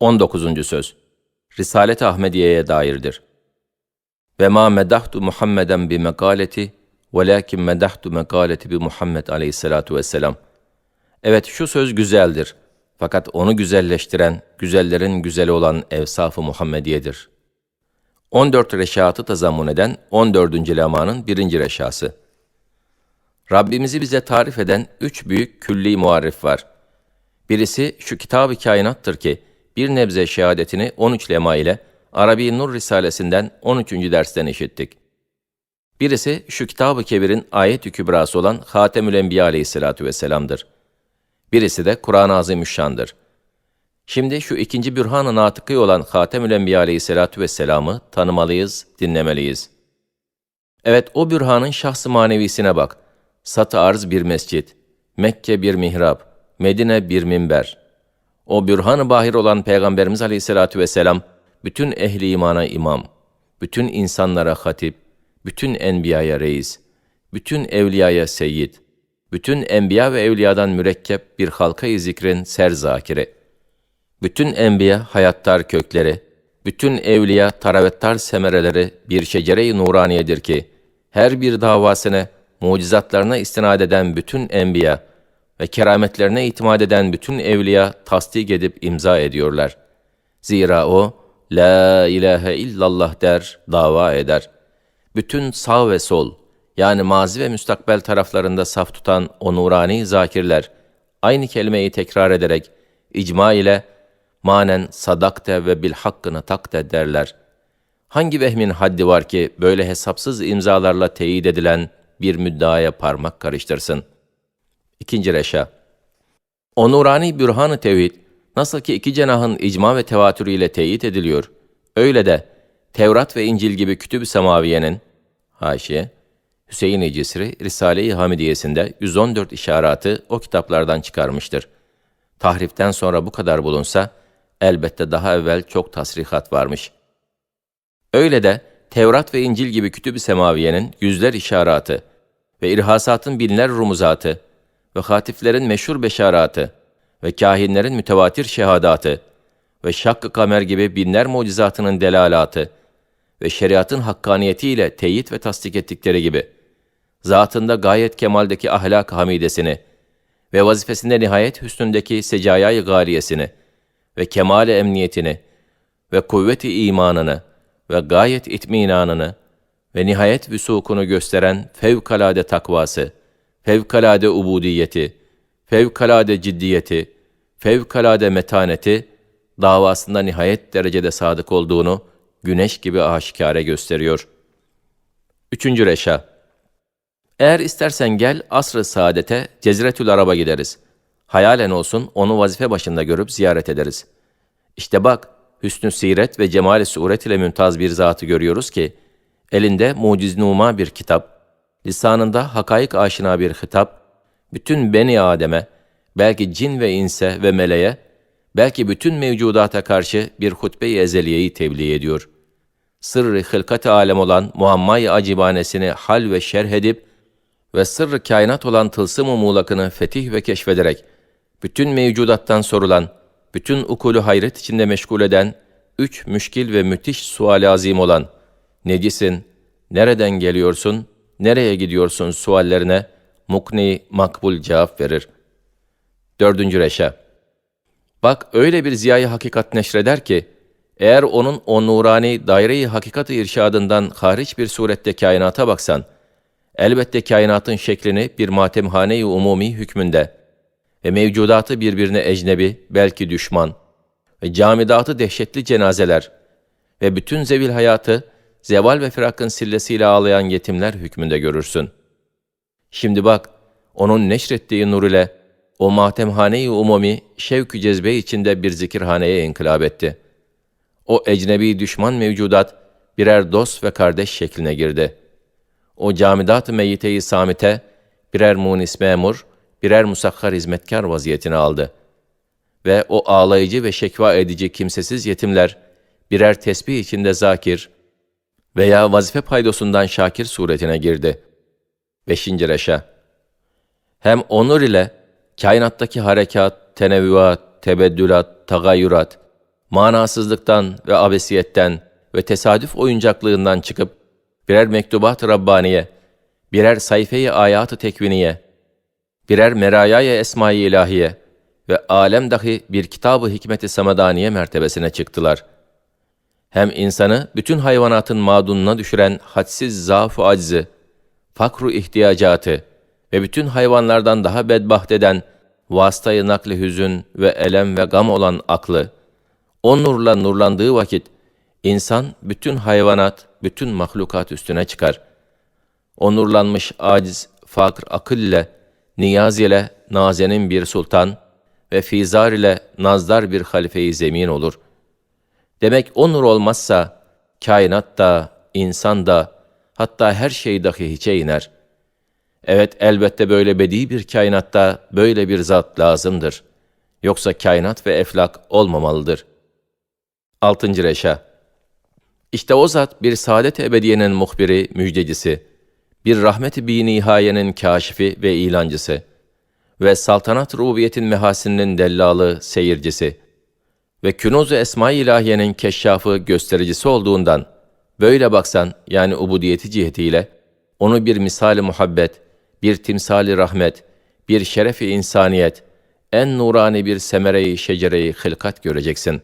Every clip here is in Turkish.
19. söz Risalet Ahmediye'ye dairdir. Ve ma medahtu Muhammeden bi mekaleti velakin medahtu mekaleti bi Muhammed aleyhissalatu vesselam. Evet şu söz güzeldir. Fakat onu güzelleştiren, güzellerin güzeli olan evsaf-ı Muhammediye'dir. 14 reşatı tazammun eden 14. lemanın birinci reşası. Rabbimizi bize tarif eden üç büyük külli muarif var. Birisi şu kitab-ı kainattır ki, bir nebze şehadetini 13 lema ile Arabi Nur Risalesinden 13. dersten işittik. Birisi şu kitab-ı kebirin ayet-ü kübrası olan Hatemül Enbiya aleyhissalatu vesselam'dır. Birisi de Kur'an-ı Azimüşşan'dır. Şimdi şu ikinci bürhan-ı natıkı olan Hatemül Enbiya aleyhissalatu vesselam'ı tanımalıyız, dinlemeliyiz. Evet o bürhanın şahsı manevisine bak. Sat-ı arz bir mescit, Mekke bir mihrap, Medine bir minber. O bürhan-ı bahir olan Peygamberimiz aleyhissalatu vesselam, bütün ehli imana imam, bütün insanlara hatip, bütün enbiyaya reis, bütün evliyaya seyyid, bütün enbiya ve evliyadan mürekkep bir halka-i zikrin serzakiri. Bütün enbiya hayattar kökleri, bütün evliya taravettar semereleri bir şecere-i nuraniyedir ki, her bir davasına, mucizatlarına istinad eden bütün enbiya ve kerametlerine itimat eden bütün evliya tasdik edip imza ediyorlar. Zira o, La ilahe illallah der, dava eder. Bütün sağ ve sol, yani mazi ve müstakbel taraflarında saf tutan o nurani zakirler, aynı kelimeyi tekrar ederek, icma ile, manen sadakte ve bil hakkını takte derler. Hangi vehmin haddi var ki böyle hesapsız imzalarla teyit edilen bir müddaaya parmak karıştırsın? İkinci reşa. O nurani bürhan-ı tevhid, nasıl ki iki cenahın icma ve tevatürü ile teyit ediliyor, öyle de Tevrat ve İncil gibi kütüb-ü semaviyenin, haşiye, Hüseyin-i Cisri, Risale-i Hamidiyesinde 114 işaratı o kitaplardan çıkarmıştır. Tahriften sonra bu kadar bulunsa, elbette daha evvel çok tasrihat varmış. Öyle de Tevrat ve İncil gibi kütüb-ü semaviyenin yüzler işaratı ve irhasatın binler rumuzatı ve hatiflerin meşhur beşaratı ve kahinlerin mütevatir şehadatı ve şakkı kamer gibi binler mucizatının delalatı ve şeriatın hakkaniyetiyle teyit ve tasdik ettikleri gibi, zatında gayet kemaldeki ahlak hamidesini ve vazifesinde nihayet hüsnündeki secayay galiyesini ve kemal emniyetini ve kuvveti imanını ve gayet itminanını ve nihayet vüsukunu gösteren fevkalade takvası, fevkalade ubudiyeti, fevkalade ciddiyeti, fevkalade metaneti, davasında nihayet derecede sadık olduğunu güneş gibi aşikare gösteriyor. Üçüncü reşa. Eğer istersen gel asr-ı saadete Cezretül Arab'a gideriz. Hayalen olsun onu vazife başında görüp ziyaret ederiz. İşte bak, hüsnü siret ve cemali suret ile mümtaz bir zatı görüyoruz ki, elinde muciznuma bir kitap, lisanında hakaik aşina bir hitap, bütün beni Adem'e, belki cin ve inse ve meleğe, belki bütün mevcudata karşı bir hutbe-i ezeliyeyi tebliğ ediyor. Sırrı hılkat-ı alem olan muammay acibanesini hal ve şerh edip ve sırrı kainat olan tılsım-ı muğlakını fetih ve keşfederek, bütün mevcudattan sorulan, bütün ukulu hayret içinde meşgul eden, üç müşkil ve müthiş sual azim olan, necisin, nereden geliyorsun, nereye gidiyorsun suallerine, mukni makbul cevap verir. Dördüncü reşa. Bak öyle bir ziyayı hakikat neşreder ki, eğer onun o nurani daire-i hakikat-ı irşadından hariç bir surette kainata baksan, elbette kainatın şeklini bir matemhane-i umumi hükmünde ve mevcudatı birbirine ecnebi, belki düşman ve camidatı dehşetli cenazeler ve bütün zevil hayatı zeval ve firakın sillesiyle ağlayan yetimler hükmünde görürsün. Şimdi bak, onun neşrettiği nur ile o matemhane-i umumi şevk-ü cezbe içinde bir zikirhaneye inkılap etti. O ecnebi düşman mevcudat birer dost ve kardeş şekline girdi. O camidat-ı meyyite-i samite birer munis memur, birer musakhar hizmetkar vaziyetini aldı. Ve o ağlayıcı ve şekva edici kimsesiz yetimler birer tesbih içinde zakir veya vazife paydosundan şakir suretine girdi. Beşinci reşa Hem onur ile kainattaki harekat, tenevvüat, tebeddülat, tagayyurat manasızlıktan ve abesiyetten ve tesadüf oyuncaklığından çıkıp birer mektubat-ı Rabbaniye, birer sayfe-i ayat-ı tekviniye, birer merayaya esma-i ilahiye ve alem dahi bir kitab-ı hikmet-i samadaniye mertebesine çıktılar. Hem insanı bütün hayvanatın madununa düşüren hadsiz zaaf-ı aczı, fakru ihtiyacatı ve bütün hayvanlardan daha bedbaht eden vasıtayı nakli hüzün ve elem ve gam olan aklı, o nurla nurlandığı vakit, insan bütün hayvanat, bütün mahlukat üstüne çıkar. O nurlanmış aciz, fakr akıl ile, niyaz ile nazenin bir sultan ve fizar ile nazdar bir halife-i zemin olur. Demek o nur olmazsa, kainat da, insan da, hatta her şey dahi hiçe iner. Evet, elbette böyle bedi bir kainatta böyle bir zat lazımdır. Yoksa kainat ve eflak olmamalıdır. 6. Reşa İşte o zat bir saadet ebediyenin muhbiri, müjdecisi, bir rahmet-i bi nihayenin kâşifi ve ilancısı ve saltanat rubiyetin mehasininin dellalı, seyircisi ve künuz-u esma-i ilahiyenin keşşafı, göstericisi olduğundan, böyle baksan, yani ubudiyeti cihetiyle, onu bir misali muhabbet, bir timsali rahmet, bir şerefi insaniyet, en nurani bir semere-i şecere-i hılkat göreceksin.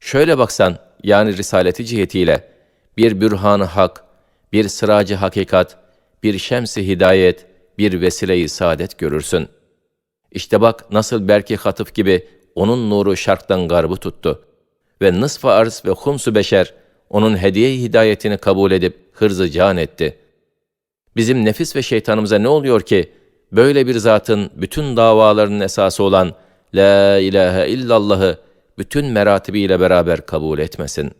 Şöyle baksan, yani risaleti cihetiyle, bir bürhan-ı hak, bir sıracı hakikat, bir şems-i hidayet, bir vesile-i saadet görürsün. İşte bak nasıl belki hatıf gibi onun nuru şarktan garbı tuttu. Ve nısf-ı arz ve humsu beşer, onun hediye-i hidayetini kabul edip hırzı can etti. Bizim nefis ve şeytanımıza ne oluyor ki, böyle bir zatın bütün davalarının esası olan La ilahe illallah'ı bütün meratibiyle beraber kabul etmesin.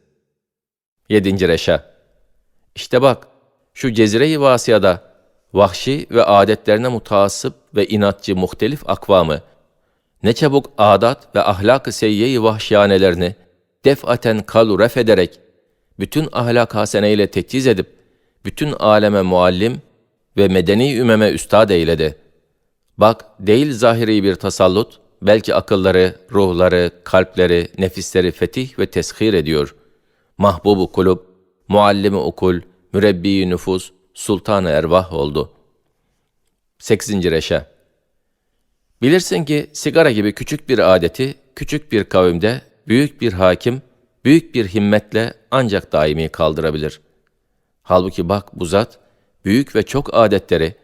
7. Reşa İşte bak, şu Cezire-i Vasiya'da vahşi ve adetlerine mutaassıp ve inatçı muhtelif akvamı, ne çabuk adat ve ahlak-ı seyye-i vahşiyanelerini defaten kalu ref ederek, bütün ahlak haseneyle teçhiz edip, bütün aleme muallim ve medeni ümeme üstad eyledi. Bak, değil zahiri bir tasallut, belki akılları, ruhları, kalpleri, nefisleri fetih ve teshir ediyor. Mahbubu kulub, muallimi ukul, mürebbi nüfus, sultanı ervah oldu. 8. Reşa Bilirsin ki sigara gibi küçük bir adeti, küçük bir kavimde, büyük bir hakim, büyük bir himmetle ancak daimi kaldırabilir. Halbuki bak bu zat, büyük ve çok adetleri,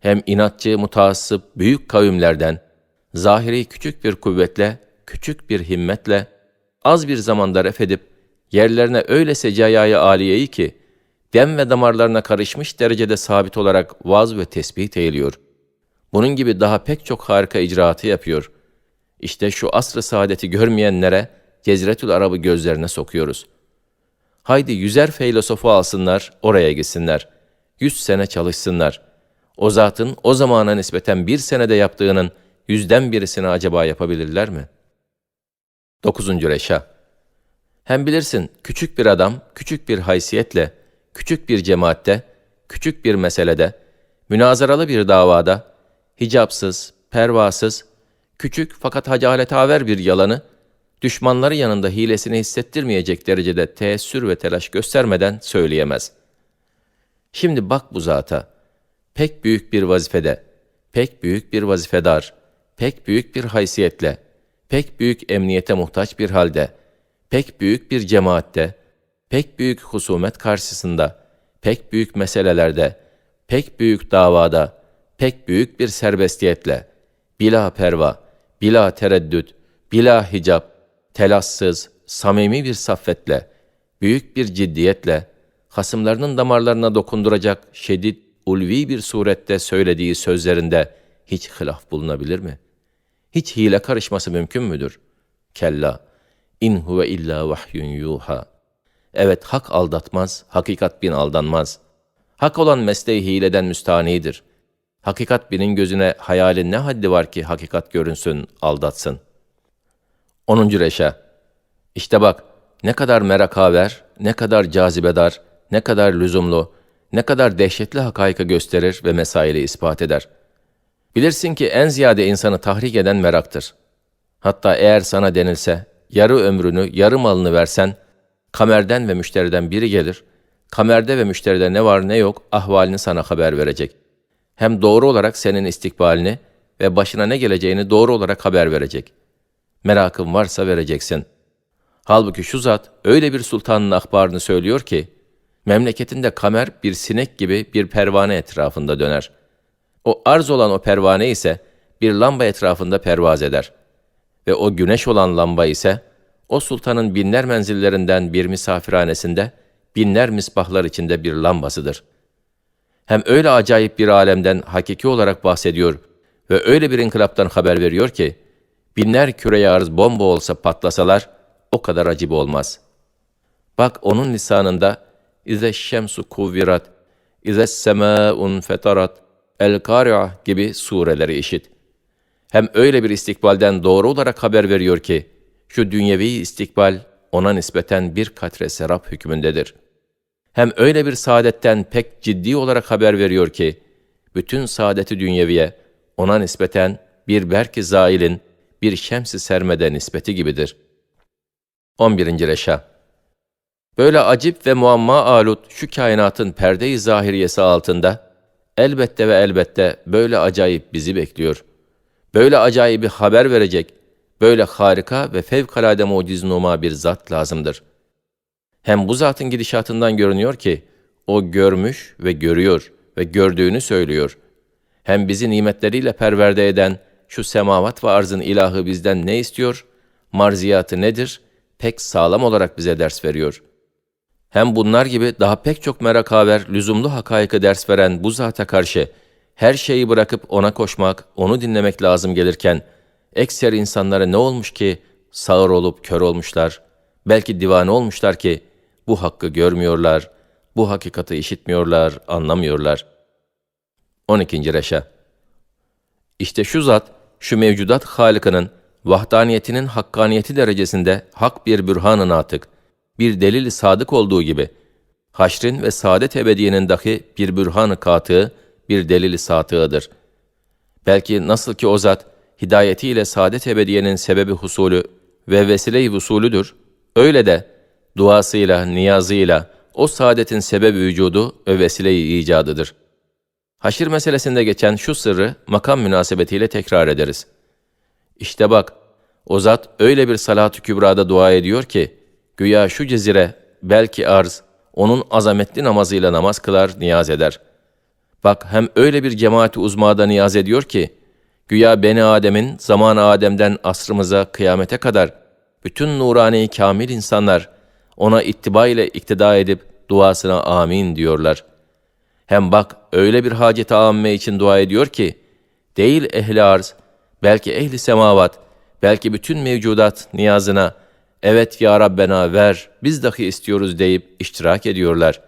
hem inatçı, mutaassıp büyük kavimlerden, zahiri küçük bir kuvvetle, küçük bir himmetle, az bir zamanda ref edip, yerlerine öyle secayayı aliyeyi ki, dem ve damarlarına karışmış derecede sabit olarak vaz ve tespit eğiliyor. Bunun gibi daha pek çok harika icraatı yapıyor. İşte şu asr-ı saadeti görmeyenlere Cezretül Arab'ı gözlerine sokuyoruz. Haydi yüzer filosofu alsınlar, oraya gitsinler. Yüz sene çalışsınlar. O zatın o zamana nispeten bir senede yaptığının yüzden birisini acaba yapabilirler mi? 9. Reşa Hem bilirsin, küçük bir adam, küçük bir haysiyetle, küçük bir cemaatte, küçük bir meselede, münazaralı bir davada, hicapsız, pervasız, küçük fakat hacaletaver bir yalanı, düşmanları yanında hilesini hissettirmeyecek derecede teessür ve telaş göstermeden söyleyemez. Şimdi bak bu zata, pek büyük bir vazifede, pek büyük bir vazifedar, pek büyük bir haysiyetle, pek büyük emniyete muhtaç bir halde, pek büyük bir cemaatte, pek büyük husumet karşısında, pek büyük meselelerde, pek büyük davada, pek büyük bir serbestiyetle, bila perva, bila tereddüt, bila hicap, telassız, samimi bir saffetle, büyük bir ciddiyetle, hasımlarının damarlarına dokunduracak şedid, ulvi bir surette söylediği sözlerinde hiç hilaf bulunabilir mi? Hiç hile karışması mümkün müdür? Kella, in huve illa vahyun yuha. Evet, hak aldatmaz, hakikat bin aldanmaz. Hak olan mesleği hileden müstanidir. Hakikat binin gözüne hayalin ne haddi var ki hakikat görünsün, aldatsın. 10. Reşa İşte bak, ne kadar merakaver, ne kadar cazibedar, ne kadar lüzumlu, ne kadar dehşetli hakaika gösterir ve mesaili ispat eder. Bilirsin ki en ziyade insanı tahrik eden meraktır. Hatta eğer sana denilse, yarı ömrünü, yarı malını versen, kamerden ve müşteriden biri gelir, kamerde ve müşteride ne var ne yok ahvalini sana haber verecek. Hem doğru olarak senin istikbalini ve başına ne geleceğini doğru olarak haber verecek. Merakın varsa vereceksin. Halbuki şu zat öyle bir sultanın akbarını söylüyor ki, memleketinde kamer bir sinek gibi bir pervane etrafında döner. O arz olan o pervane ise bir lamba etrafında pervaz eder. Ve o güneş olan lamba ise o sultanın binler menzillerinden bir misafirhanesinde binler misbahlar içinde bir lambasıdır. Hem öyle acayip bir alemden hakiki olarak bahsediyor ve öyle bir inkılaptan haber veriyor ki, binler küreye arz bomba olsa patlasalar, o kadar acip olmaz. Bak onun lisanında, İze şemsu kuvvirat, İze semâun fetarat, El Kari'a gibi sureleri işit. Hem öyle bir istikbalden doğru olarak haber veriyor ki, şu dünyevi istikbal ona nispeten bir katre serap hükmündedir. Hem öyle bir saadetten pek ciddi olarak haber veriyor ki, bütün saadeti dünyeviye ona nispeten bir berki zailin, bir şemsi sermede nispeti gibidir. 11. Reşa Böyle acip ve muamma alut şu kainatın perde-i zahiriyesi altında, elbette ve elbette böyle acayip bizi bekliyor. Böyle acayibi haber verecek, böyle harika ve fevkalade muciznuma bir zat lazımdır. Hem bu zatın gidişatından görünüyor ki, o görmüş ve görüyor ve gördüğünü söylüyor. Hem bizi nimetleriyle perverde eden şu semavat ve arzın ilahı bizden ne istiyor, marziyatı nedir, pek sağlam olarak bize ders veriyor. Hem bunlar gibi daha pek çok merak haber, lüzumlu hakaykı ders veren bu zata karşı, her şeyi bırakıp ona koşmak, onu dinlemek lazım gelirken, ekser insanlara ne olmuş ki sağır olup kör olmuşlar, belki divane olmuşlar ki bu hakkı görmüyorlar, bu hakikati işitmiyorlar, anlamıyorlar. 12. Reşa İşte şu zat, şu mevcudat Halık'ının vahdaniyetinin hakkaniyeti derecesinde hak bir bürhan-ı natık, bir delil sadık olduğu gibi, haşrin ve saadet ebediyenin dahi bir bürhan-ı katığı, bir delil-i satığıdır. Belki nasıl ki o zat, hidayetiyle saadet ebediyenin sebebi husulü ve vesile-i vusulüdür, öyle de duasıyla, niyazıyla o saadetin sebebi vücudu ve vesile-i icadıdır. Haşir meselesinde geçen şu sırrı makam münasebetiyle tekrar ederiz. İşte bak, o zat öyle bir salat-ı kübrada dua ediyor ki, güya şu cezire, belki arz, onun azametli namazıyla namaz kılar, niyaz eder. Bak hem öyle bir cemaati uzmada niyaz ediyor ki, güya Beni Adem'in zaman Adem'den asrımıza, kıyamete kadar bütün nurani kamil insanlar ona ittiba ile iktida edip duasına amin diyorlar. Hem bak öyle bir hacet-i amme için dua ediyor ki, değil ehli arz, belki ehli semavat, belki bütün mevcudat niyazına, evet ya Rabbena ver, biz dahi istiyoruz deyip iştirak ediyorlar.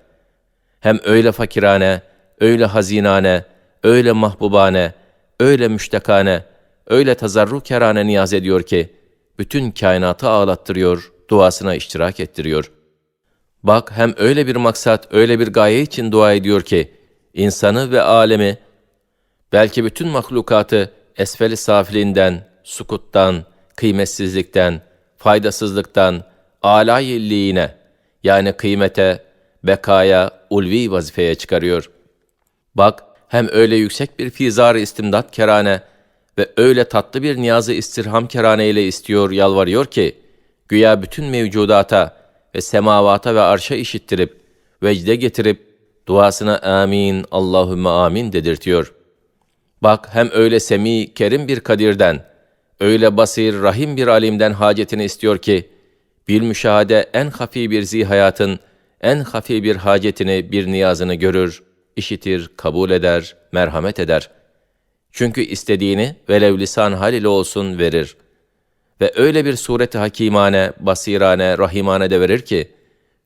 Hem öyle fakirane, öyle hazinane, öyle mahbubane, öyle müştekane, öyle tazarrukerane niyaz ediyor ki, bütün kainatı ağlattırıyor, duasına iştirak ettiriyor. Bak hem öyle bir maksat, öyle bir gaye için dua ediyor ki, insanı ve alemi, belki bütün mahlukatı esfel-i safilinden, sukuttan, kıymetsizlikten, faydasızlıktan, alayilliğine, yani kıymete, bekaya, ulvi vazifeye çıkarıyor. Bak, hem öyle yüksek bir fizar-ı istimdat kerane ve öyle tatlı bir niyazı istirham kerane ile istiyor, yalvarıyor ki, güya bütün mevcudata ve semavata ve arşa işittirip, vecde getirip, duasına amin, Allahümme amin dedirtiyor. Bak hem öyle semi, kerim bir kadirden, öyle basir, rahim bir alimden hacetini istiyor ki, bir müşahede en hafi bir zihayatın, en hafi bir hacetini, bir niyazını görür, işitir, kabul eder, merhamet eder. Çünkü istediğini velev lisan hal ile olsun verir. Ve öyle bir sureti hakimane, basirane, rahimane de verir ki,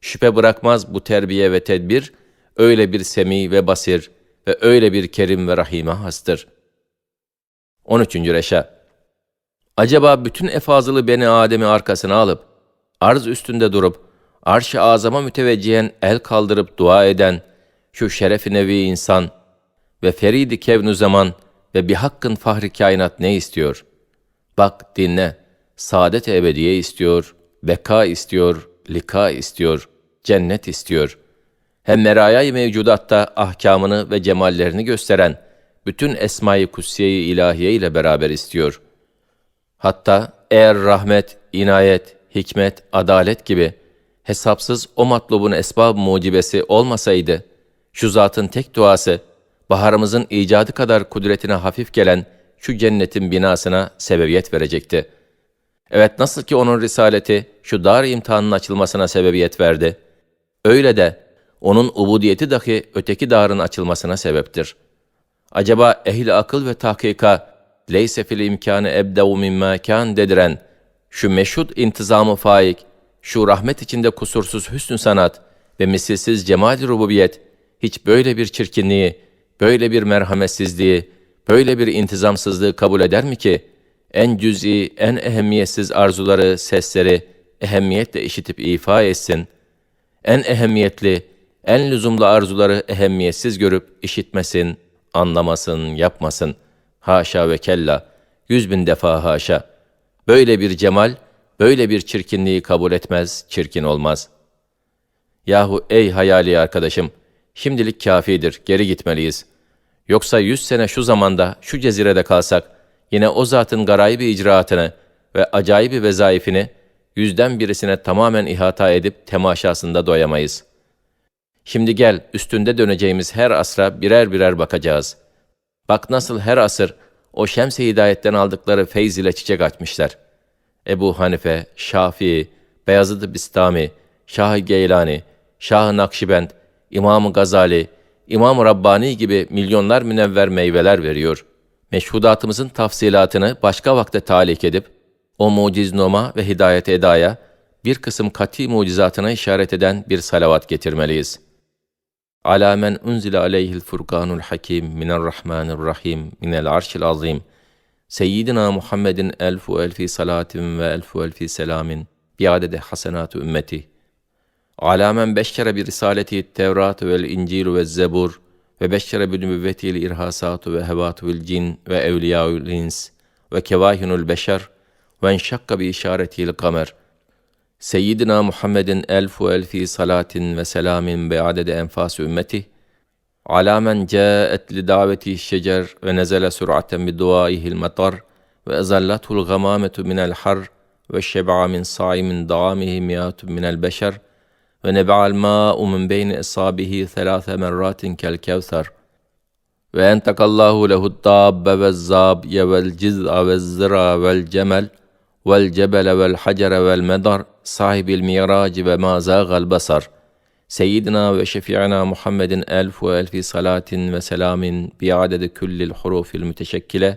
şüphe bırakmaz bu terbiye ve tedbir, öyle bir semi ve basir ve öyle bir kerim ve rahime hastır. 13. Reşa Acaba bütün efazılı beni Adem'i arkasına alıp, arz üstünde durup, arş-ı azama müteveccihen el kaldırıp dua eden, şu şeref-i nevi insan ve feridi kevnu zaman ve bir hakkın fahri kainat ne istiyor? Bak dinle, saadet ebediye istiyor, beka istiyor, lika istiyor, cennet istiyor. Hem merayay mevcudatta ahkamını ve cemallerini gösteren bütün esma-i kutsiye-i ilahiye ile beraber istiyor. Hatta eğer rahmet, inayet, hikmet, adalet gibi hesapsız o matlubun esbab mucibesi olmasaydı, şu zatın tek duası, baharımızın icadı kadar kudretine hafif gelen şu cennetin binasına sebebiyet verecekti. Evet nasıl ki onun risaleti şu dar imtihanın açılmasına sebebiyet verdi, öyle de onun ubudiyeti dahi öteki darın açılmasına sebeptir. Acaba ehli akıl ve tahkika, leyse fil imkanı ebdevu mimma kan dediren, şu meşhud intizamı faik, şu rahmet içinde kusursuz hüsnü sanat ve misilsiz cemal rububiyet, hiç böyle bir çirkinliği, böyle bir merhametsizliği, böyle bir intizamsızlığı kabul eder mi ki, en cüz'i, en ehemmiyetsiz arzuları, sesleri ehemmiyetle işitip ifa etsin, en ehemmiyetli, en lüzumlu arzuları ehemmiyetsiz görüp işitmesin, anlamasın, yapmasın. Haşa ve kella, yüz bin defa haşa. Böyle bir cemal, böyle bir çirkinliği kabul etmez, çirkin olmaz. Yahu ey hayali arkadaşım, şimdilik kafidir, geri gitmeliyiz. Yoksa yüz sene şu zamanda, şu cezirede kalsak, yine o zatın garayibi icraatını ve acayibi vezaifini, yüzden birisine tamamen ihata edip temaşasında doyamayız. Şimdi gel, üstünde döneceğimiz her asra birer birer bakacağız. Bak nasıl her asır o şems-i hidayetten aldıkları feyz ile çiçek açmışlar. Ebu Hanife, Şafii, Beyazıt-ı Bistami, Şah-ı Geylani, Şah-ı Nakşibend, İmam-ı Gazali, İmam-ı Rabbani gibi milyonlar münevver meyveler veriyor. Meşhudatımızın tafsilatını başka vakte talik edip, o muciznoma ve hidayet edaya, bir kısım kati mucizatına işaret eden bir salavat getirmeliyiz. Ala men unzile aleyhil furkanul hakim minarrahmanirrahim minel arşil azim. Seyyidina Muhammedin elfu elfi salatin ve elfu elfi selamin biadede hasenatü ümmeti. Ala men beşkere bir risaleti tevrat vel incil ve zebur ve beşkere bir nübüvvetil irhasatu ve hebatu vel cin ve evliyaül ins ve kevahinul beşer ve enşakka bi işaretil kamer.'' Seyyidina Muhammedin elfu elfi salatin ve selamin be adede enfas ümmeti ala men caet li daveti şecer ve nezele sür'aten bi duaihil matar ve ezallatu'l gamametu minel har ve şeb'a min sa'imin da'amihi miyatu minel beşer ونبع الماء من بين إصابه ثلاث مرات كالكوثر. وأنتق الله له الطاب والزاب والجزء والزرع والجمل والجبل والحجر والمدر صاحب الميراج وما زاغ البصر. سيدنا وشفيعنا محمد ألف وألف صلاة وسلام بعدد كل الحروف المتشكلة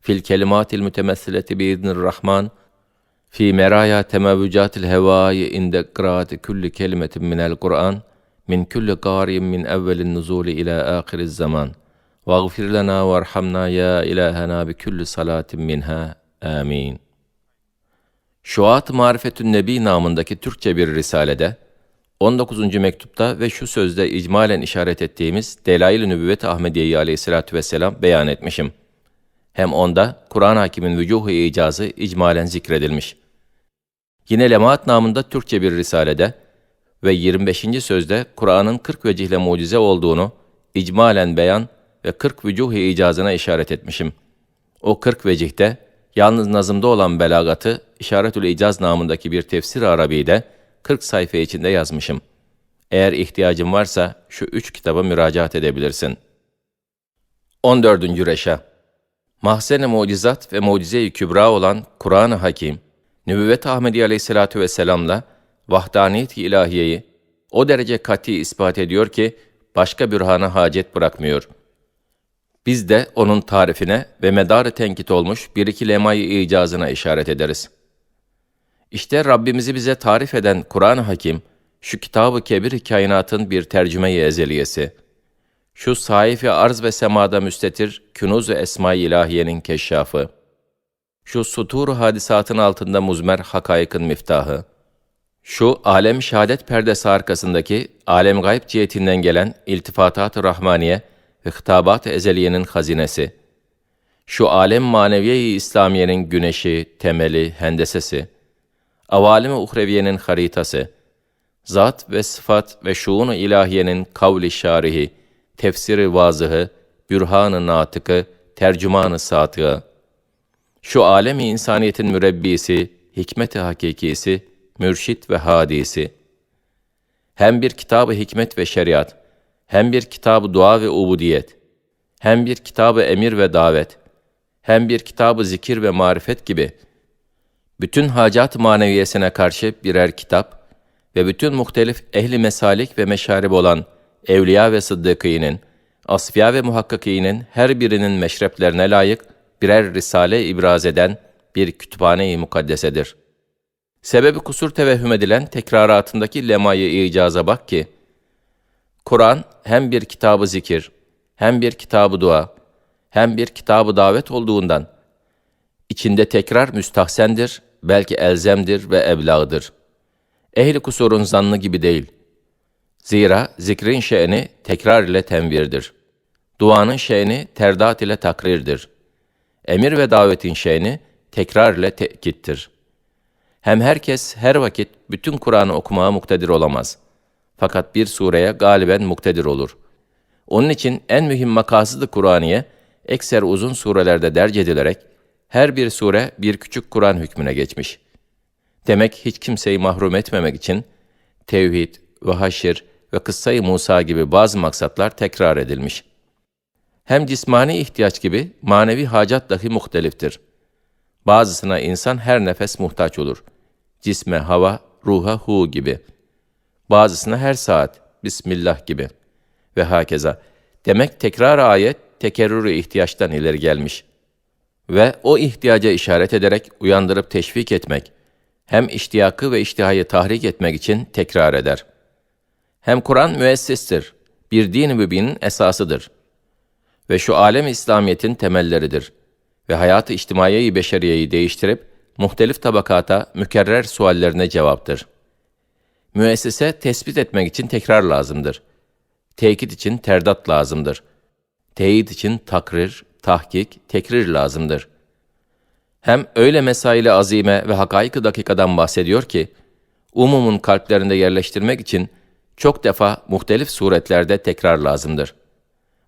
في الكلمات المتمثلة بإذن الرحمن fi meraya temavvücatil hevâyi inde kıraati külli kelimetin minel Kur'an min külli gârin min evvelin nuzuli ila ahiriz zaman. Vagfir lana varhamna ya ilahena bi külli salatin minha. Amin. Şuat Marifetün Nebi namındaki Türkçe bir risalede 19. mektupta ve şu sözde icmalen işaret ettiğimiz Delail-i Nübüvvet Ahmediye'yi aleyhissalatü vesselam beyan etmişim. Hem onda Kur'an hakimin vücuhu icazı icmalen zikredilmiş. Yine Lemaat namında Türkçe bir risalede ve 25. sözde Kur'an'ın 40 vecihle mucize olduğunu icmalen beyan ve 40 vücuhu icazına işaret etmişim. O 40 vecihte Yalnız nazımda olan belagatı İşaretül İcaz namındaki bir tefsir Arabi'de 40 sayfa içinde yazmışım. Eğer ihtiyacın varsa şu üç kitaba müracaat edebilirsin. 14. Reşa Mahzen-i Mucizat ve Mucize-i Kübra olan Kur'an-ı Hakim, Nübüvvet Ahmedi Aleyhisselatü Vesselam'la vahdaniyet-i ilahiyeyi o derece kati ispat ediyor ki başka bürhana hacet bırakmıyor.'' Biz de onun tarifine ve medarı tenkit olmuş bir iki lemayı icazına işaret ederiz. İşte Rabbimizi bize tarif eden Kur'an-ı Hakim, şu kitabı kebir kainatın bir tercüme-i ezeliyesi, şu saifi arz ve semada müstetir künuz ve esma-i ilahiyenin keşşafı, şu sutur hadisatın altında muzmer hakaykın miftahı, şu alem şehadet perdesi arkasındaki alem gayb cihetinden gelen iltifatat-ı rahmaniye ve hitabat-ı ezeliyenin hazinesi, Şu alem maneviye-i İslamiye'nin güneşi, temeli, hendesesi, avalim-i uhreviyenin haritası, zat ve sıfat ve şuun-u ilahiyenin kavli şarihi, tefsiri vazıhı, bürhan-ı natıkı, tercüman-ı satığı, şu alemi insaniyetin mürebbisi, hikmet-i hakikisi, mürşit ve hadisi, hem bir kitabı hikmet ve şeriat, hem bir kitabı dua ve ubudiyet, hem bir kitabı emir ve davet, hem bir kitabı zikir ve marifet gibi, bütün hacat maneviyesine karşı birer kitap ve bütün muhtelif ehli mesalik ve meşarib olan evliya ve sıddıkînin, asfiya ve muhakkakînin her birinin meşreplerine layık birer risale ibraz eden bir kütüphane-i mukaddesedir. Sebebi kusur tevehhüm edilen tekraratındaki lemayı icaza bak ki, Kur'an hem bir kitabı zikir, hem bir kitabı dua, hem bir kitabı davet olduğundan, içinde tekrar müstahsendir, belki elzemdir ve eblağdır. Ehli kusurun zannı gibi değil. Zira zikrin şe'ni tekrar ile tenvirdir. Duanın şe'ni terdat ile takrirdir. Emir ve davetin şe'ni tekrar ile tekittir. Hem herkes her vakit bütün Kur'an'ı okumaya muktedir olamaz. Fakat bir sureye galiben muktedir olur. Onun için en mühim makasıdı Kur'aniye, ekser uzun surelerde derc edilerek, her bir sure bir küçük Kur'an hükmüne geçmiş. Demek hiç kimseyi mahrum etmemek için, tevhid ve haşir ve kıssayı Musa gibi bazı maksatlar tekrar edilmiş. Hem cismani ihtiyaç gibi manevi hacat dahi muhteliftir. Bazısına insan her nefes muhtaç olur. Cisme hava, ruha hu gibi. Bazısına her saat, Bismillah gibi. Ve hakeza. Demek tekrar ayet, tekerrürü ihtiyaçtan ileri gelmiş. Ve o ihtiyaca işaret ederek uyandırıp teşvik etmek, hem iştiyakı ve iştihayı tahrik etmek için tekrar eder. Hem Kur'an müessistir, bir din-i mübinin esasıdır. Ve şu alem İslamiyet'in temelleridir. Ve hayatı içtimaiyeyi beşeriyeyi değiştirip, muhtelif tabakata mükerrer suallerine cevaptır. Müessese tespit etmek için tekrar lazımdır. Tekit için terdat lazımdır. Teyit için takrir, tahkik, tekrir lazımdır. Hem öyle mesaili azime ve hakaik dakikadan bahsediyor ki, umumun kalplerinde yerleştirmek için çok defa muhtelif suretlerde tekrar lazımdır.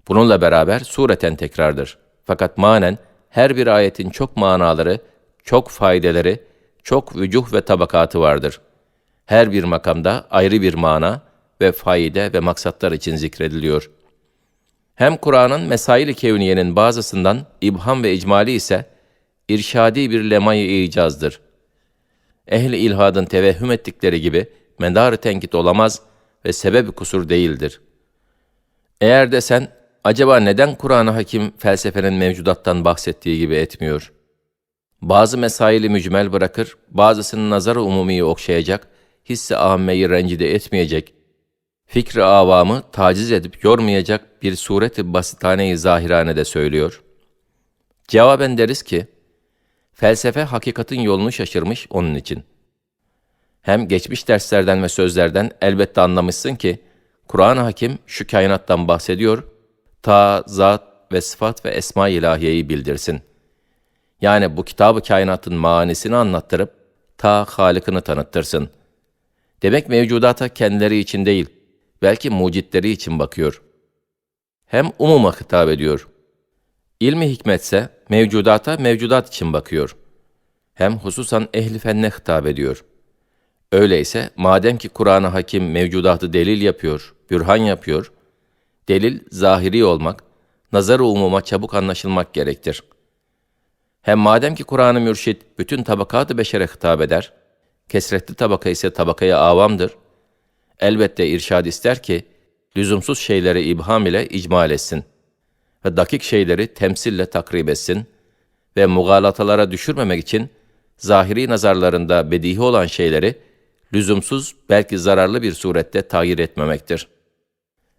Bununla beraber sureten tekrardır. Fakat manen her bir ayetin çok manaları, çok faydeleri, çok vücuh ve tabakatı vardır. Her bir makamda ayrı bir mana ve faide ve maksatlar için zikrediliyor. Hem Kur'an'ın mesail-i kevniyenin bazısından ibham ve icmali ise irşadi bir lemayı icazdır. Ehli ilhadın tevehhüm ettikleri gibi medar tenkit olamaz ve sebebi kusur değildir. Eğer de sen acaba neden Kur'an-ı Hakim felsefenin mevcudattan bahsettiği gibi etmiyor? Bazı mesaili mücmel bırakır, bazısının nazar-ı umumiyi okşayacak, hisse âmmeyi rencide etmeyecek, fikri avamı taciz edip yormayacak bir sureti basitane-i zahirane de söylüyor. Cevaben deriz ki, felsefe hakikatin yolunu şaşırmış onun için. Hem geçmiş derslerden ve sözlerden elbette anlamışsın ki, Kur'an-ı Hakim şu kainattan bahsediyor, ta zat ve sıfat ve esma ilahiyeyi bildirsin. Yani bu kitabı kainatın manisini anlattırıp, ta Halık'ını tanıttırsın. Demek mevcudata kendileri için değil, belki mucitleri için bakıyor. Hem umuma hitap ediyor. İlmi hikmetse mevcudata mevcudat için bakıyor. Hem hususan ehli fenne hitap ediyor. Öyleyse madem ki Kur'an-ı Hakim mevcudatı delil yapıyor, bürhan yapıyor, delil zahiri olmak, nazar-ı umuma çabuk anlaşılmak gerektir. Hem madem ki Kur'an-ı Mürşid bütün tabakat-ı beşere hitap eder, kesretli tabaka ise tabakaya avamdır, elbette irşad ister ki, lüzumsuz şeyleri ibham ile icmal etsin ve dakik şeyleri temsille takrib etsin ve mugalatalara düşürmemek için zahiri nazarlarında bedihi olan şeyleri lüzumsuz belki zararlı bir surette tayir etmemektir.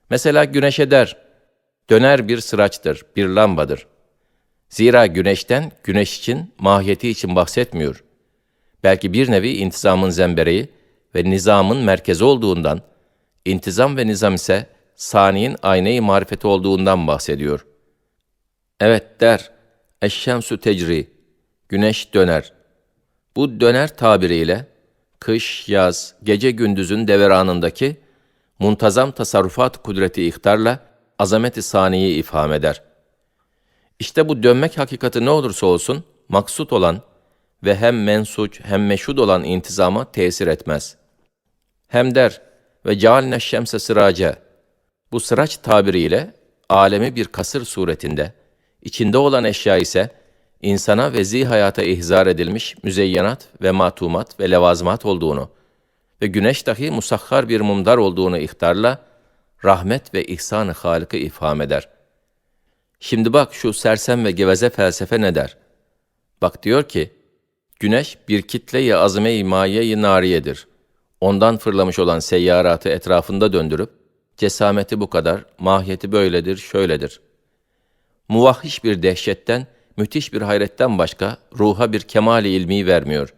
Mesela güneşe der, döner bir sıraçtır, bir lambadır. Zira güneşten, güneş için, mahiyeti için bahsetmiyor. Belki bir nevi intizamın zembereği ve nizamın merkezi olduğundan, intizam ve nizam ise saniyin ayneyi marifeti olduğundan bahsediyor. Evet der, Eşşemsü tecri, güneş döner. Bu döner tabiriyle kış, yaz, gece gündüzün deveranındaki muntazam tasarrufat kudreti ihtarla azameti saniyi ifham eder. İşte bu dönmek hakikati ne olursa olsun maksut olan ve hem mensuç hem meşhud olan intizama tesir etmez. Hem der ve cealne şemse sıraca. Bu sıraç tabiriyle alemi bir kasır suretinde, içinde olan eşya ise insana ve zih hayata ihzar edilmiş müzeyyenat ve matumat ve levazımat olduğunu ve güneş dahi musahhar bir mumdar olduğunu ihtarla rahmet ve ihsan-ı Halık'ı ifham eder. Şimdi bak şu sersem ve geveze felsefe ne der? Bak diyor ki, güneş bir kitle-i azime-i maye-i nariyedir. Ondan fırlamış olan seyyaratı etrafında döndürüp, cesameti bu kadar, mahiyeti böyledir, şöyledir. Muvahhiş bir dehşetten, müthiş bir hayretten başka ruha bir kemali ilmi vermiyor.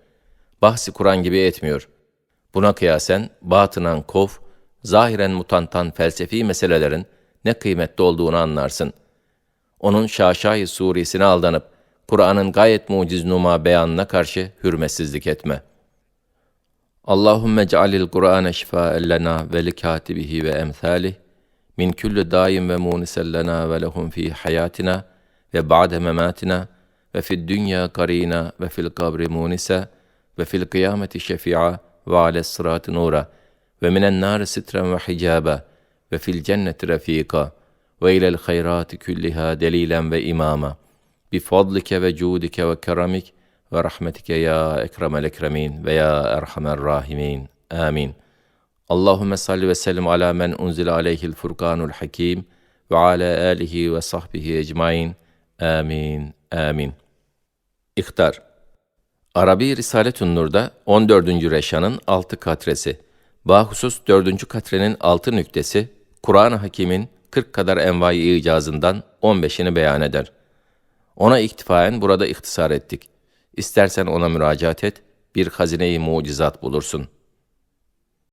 Bahsi Kur'an gibi etmiyor. Buna kıyasen batınan kov, zahiren mutantan felsefi meselelerin ne kıymetli olduğunu anlarsın. Onun şaşayı suresine aldanıp, Kur'an'ın gayet muciz numa beyanına karşı hürmetsizlik etme. Allahümme cealil Kur'ane şifâen lena ve likâtibihi ve emthâlih min kulli daim ve munisen lena ve lehum fi hayatina ve ba'de mematina ve fid dünya karina ve fil kabri munisa ve fil kıyameti şefi'a ve ales sıratı nura ve minen nâri sitren ve hicaba ve fil cenneti refika ve ilel hayrati külliha delilen ve imama bifadlike ve cudike ve keramik ve rahmetike ya ekremel ekremin ve ya erhamer rahimin. Amin. Allahümme salli ve sellim ala men Arabi Risaletün Nur'da 14. Reşan'ın 6 katresi, bahusus 4. katrenin 6 nüktesi, Kur'an-ı Hakîm'in 40 kadar envai icazından 15'ini beyan eder. Ona iktifaen burada ihtisar ettik. İstersen ona müracaat et, bir hazine-i mucizat bulursun.''